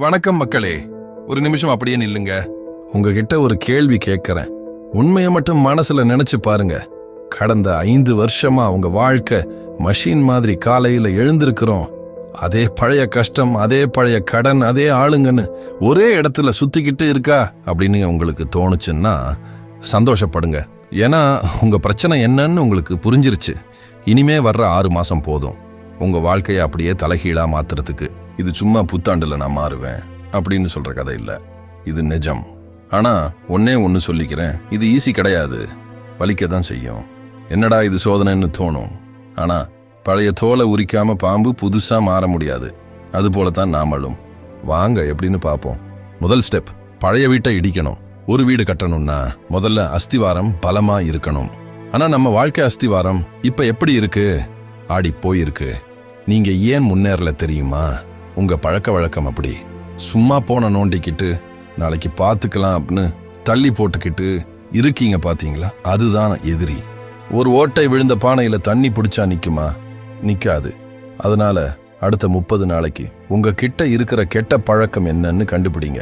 வணக்கம் மக்களே. ஒரு நிமிஷம் அப்படியே நில்லுங்க. உங்ககிட்ட ஒரு கேள்வி கேட்கறேன். உண்மையை மட்டும் மனசுல நினைச்சு பாருங்க. கடந்த ஐந்து வருஷமா உங்க வாழ்க்கை மஷின் மாதிரி காலையில எழுந்திருக்கிறோம். அதே பழைய கஷ்டம் அதே பழைய கடன் அதே ஆளுங்கன்னு ஒரே இடத்துல சுத்திக்கிட்டு இருக்கா அப்படின்னு உங்களுக்கு தோணுச்சுன்னா சந்தோஷப்படுங்க. ஏன்னா உங்க பிரச்சனை என்னன்னு உங்களுக்கு புரிஞ்சிருச்சு. இனிமே வர்ற ஆறு மாசம் போதும். உங்க வாழ்க்கையை அப்படியே தலைகீழா மாத்துறதுக்கு. இது சும்மா புத்தாண்டில் நான் மாறுவேன் அப்படின்னு சொல்கிற கதை இல்லை. இது நிஜம். ஆனால் ஒன்னே ஒன்று சொல்லிக்கிறேன். இது ஈஸி கிடையாது. வலிக்க தான் செய்யும். என்னடா இது சோதனைன்னு தோணும். ஆனால் பழைய தோலை உரிக்காம பாம்பு புதுசாக மாற முடியாது. அது போலத்தான் நாமளும். வாங்க எப்படின்னு பார்ப்போம் முதல் ஸ்டெப் பழைய வீட்டை இடிக்கணும். ஒரு வீடு கட்டணும்னா முதல்ல அஸ்திவாரம் பலமாக இருக்கணும். ஆனால் நம்ம வாழ்க்கை அஸ்திவாரம் இப்போ எப்படி இருக்கு? ஆடி போயிருக்கு. நீங்கள் ஏன் முன்னேறல தெரியுமா? உங்கள் பழக்க வழக்கம் அப்படி. சும்மா போன நோண்டிக்கிட்டு நாளைக்கு பார்த்துக்கலாம் அப்படின்னு தள்ளி போட்டுக்கிட்டு இருக்கீங்க பார்த்தீங்களா அதுதான் எதிரி. ஒரு ஓட்டை விழுந்த பானையில் தண்ணி பிடிச்சா நிற்குமா நிற்காது அதனால அடுத்த முப்பது நாளைக்கு உங்கள் கிட்ட இருக்கிற கெட்ட பழக்கம் என்னன்னு கண்டுபிடிங்க.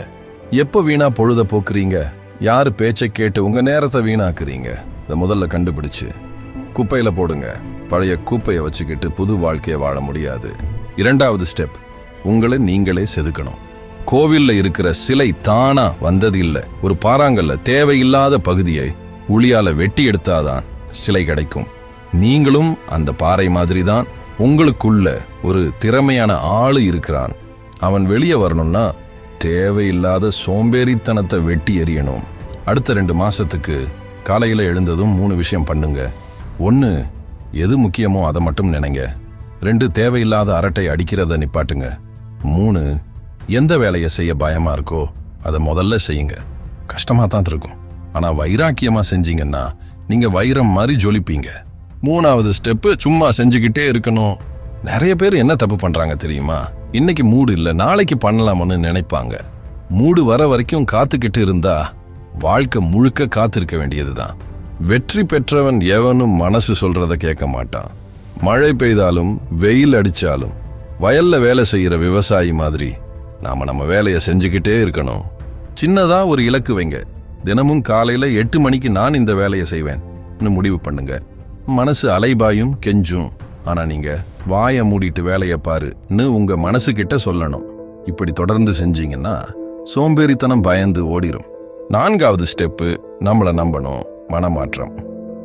எப்போ வீணா பொழுத போக்குறீங்க? யார் பேச்சை கேட்டு உங்கள் நேரத்தை வீணாக்குறீங்க? இதை முதல்ல கண்டுபிடிச்சு குப்பையில் போடுங்க. பழைய குப்பையை வச்சுக்கிட்டு புது வாழ்க்கையை வாழ முடியாது. இரண்டாவது ஸ்டெப். உங்களை நீங்களே செதுக்கணும். கோவில்ல இருக்கிற சிலை தானா வந்தது இல்லை ஒரு பாறாங்கல்ல தேவையில்லாத பகுதியை உளியால வெட்டி எடுத்தாதான் சிலை கிடைக்கும். நீங்களும் அந்த பாறை மாதிரி தான் உங்களுக்குள்ள ஒரு திறமையான ஆளு இருக்கிறான். அவன் வெளியே வரணும்னா தேவையில்லாத சோம்பேறித்தனத்தை வெட்டி எறியணும். அடுத்த ரெண்டு மாசத்துக்கு காலையில் எழுந்ததும் மூணு விஷயம் பண்ணுங்க. ஒன்று எது முக்கியமோ அதை மட்டும் நினைங்க. ரெண்டு தேவையில்லாத அரட்டை அடிக்கிறத நிப்பாட்டுங்க. மூணு எந்த வேலையை செய்ய பயமா இருக்கோ அதை முதல்ல செய்யுங்க. கஷ்டமா தான் இருக்கும். ஆனா வைராக்கியமா செஞ்சீங்கன்னா நீங்க வைரம் மாதிரி ஜொலிப்பீங்க. மூணாவது ஸ்டெப்பு சும்மா செஞ்சுக்கிட்டே இருக்கணும். நிறைய பேர் என்ன தப்பு பண்றாங்க தெரியுமா? இன்னைக்கு மூடு இல்ல நாளைக்கு பண்ணலாம்னு நினைப்பாங்க. மூடு வர வரைக்கும் காத்துக்கிட்டு இருந்தா வாழ்க்கை முழுக்க காத்திருக்க வேண்டியதுதான். வெற்றி பெற்றவன் எவனும் மனசு சொல்றத கேட்க மாட்டான். மழை பெய்தாலும் வெயில் அடிச்சாலும் வயல்ல வேலை செய்யற விவசாயி மாதிரி. நாம நம்ம வேலையை செஞ்சுக்கிட்டே இருக்கணும். சின்னதா ஒரு இலக்கு வைங்க. தினமும் காலையில எட்டு மணிக்கு நான் இந்த வேலையை செய்வேன். முடிவு பண்ணுங்க. மனசு அலைபாயும் கெஞ்சும். ஆனா நீங்க வாயை மூடிட்டு வேலையை பாருன்னு உங்க மனசு கிட்ட சொல்லணும். இப்படி தொடர்ந்து செஞ்சீங்கன்னா சோம்பேறித்தனம் பயந்து ஓடிரும். நான்காவது ஸ்டெப்பு நம்மளை நம்பணும் மனமாற்றம்.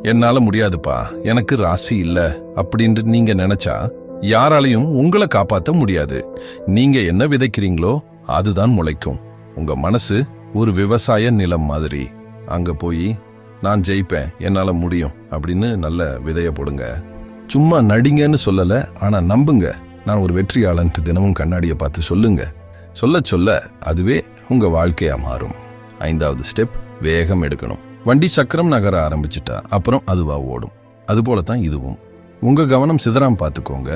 என்னால முடியாதுப்பா. எனக்கு ராசி இல்லை. அப்படின்ட்டு நீங்க நினைச்சா யாராலையும் உங்களை காப்பாத்த முடியாது. நீங்க என்ன விதைக்கிறீங்களோ அதுதான் முளைக்கும். உங்க மனசு ஒரு விவசாய நிலம் மாதிரி. அங்க போய் நான் ஜெயிப்பேன் என்னால முடியும் அப்படின்னு நல்ல விதைய போடுங்க. சும்மா நடிங்கன்னு சொல்லல ஆனா நம்புங்க. நான் ஒரு வெற்றியாளன்ட்டு தினமும் கண்ணாடியை பார்த்து சொல்லுங்க. சொல்ல சொல்ல அதுவே உங்க வாழ்க்கையா மாறும். ஐந்தாவது ஸ்டெப் வேகம் எடுக்கணும். வண்டி சக்கரம் நகர ஆரம்பிச்சிட்டா அப்புறம் அதுவா ஓடும். அதுபோல தான் இதுவும். உங்கள் கவனம் சிதறாம பார்த்துக்கோங்க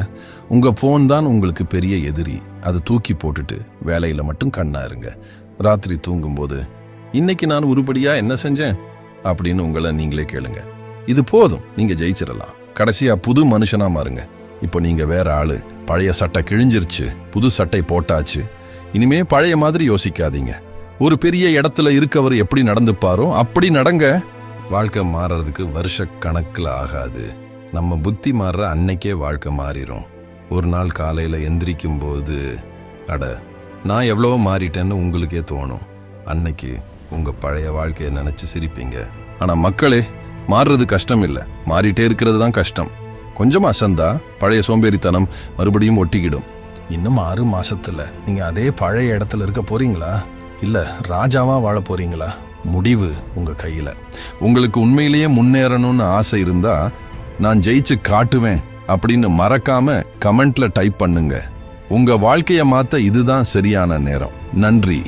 உங்கள் ஃபோன் தான் உங்களுக்கு பெரிய எதிரி. அதை தூக்கி போட்டுட்டு வேலையில் மட்டும் கண்ணா இருங்க. ராத்திரி தூங்கும்போது இன்னைக்கு நான் உருப்படியாக என்ன செஞ்சேன்? அப்படின்னு உங்களை நீங்களே கேளுங்க. இது போதும் நீங்கள் ஜெயிச்சிடலாம். கடைசியாக புது மனுஷனாக மாறுங்க. இப்போ நீங்கள் வேற ஆள். பழைய சட்டை கிழிஞ்சிருச்சு புது சட்டை போட்டாச்சு. இனிமே பழைய மாதிரி யோசிக்காதீங்க. ஒரு பெரிய இடத்துல இருக்கவர் எப்படி நடந்துப்பாரோ அப்படி நடங்க. வாழ்க்கை மாறுறதுக்கு வருஷ கணக்கில் ஆகாது. நம்ம புத்தி மாறுற அன்னைக்கே வாழ்க்கை மாறிடும் ஒரு நாள் காலையில் எந்திரிக்கும் போது அட நான் எவ்வளவோ மாறிட்டேன்னு உங்களுக்கே தோணும். அன்னைக்கு உங்கள் பழைய வாழ்க்கையை நினச்சி சிரிப்பீங்க. ஆனால் மக்களே மாறுறது கஷ்டம் இல்லை மாறிட்டே இருக்கிறது தான் கஷ்டம். கொஞ்சம் அசந்தா பழைய சோம்பேறித்தனம் மறுபடியும் ஒட்டிக்கிடும். இன்னும் ஆறு மாசத்துல நீங்க அதே பழைய இடத்துல இருக்க போறீங்களா? இல்ல ராஜாவா வாழ போறீங்களா? முடிவு உங்க கையில. உங்களுக்கு உண்மையிலேயே முன்னேறணும்னு ஆசை இருந்தா நான் ஜெயிச்சு காட்டுவேன் அப்படின்னு மறக்காம கமெண்ட்ல டைப் பண்ணுங்க. உங்க வாழ்க்கையை மாத்த இதுதான் சரியான நேரம். நன்றி.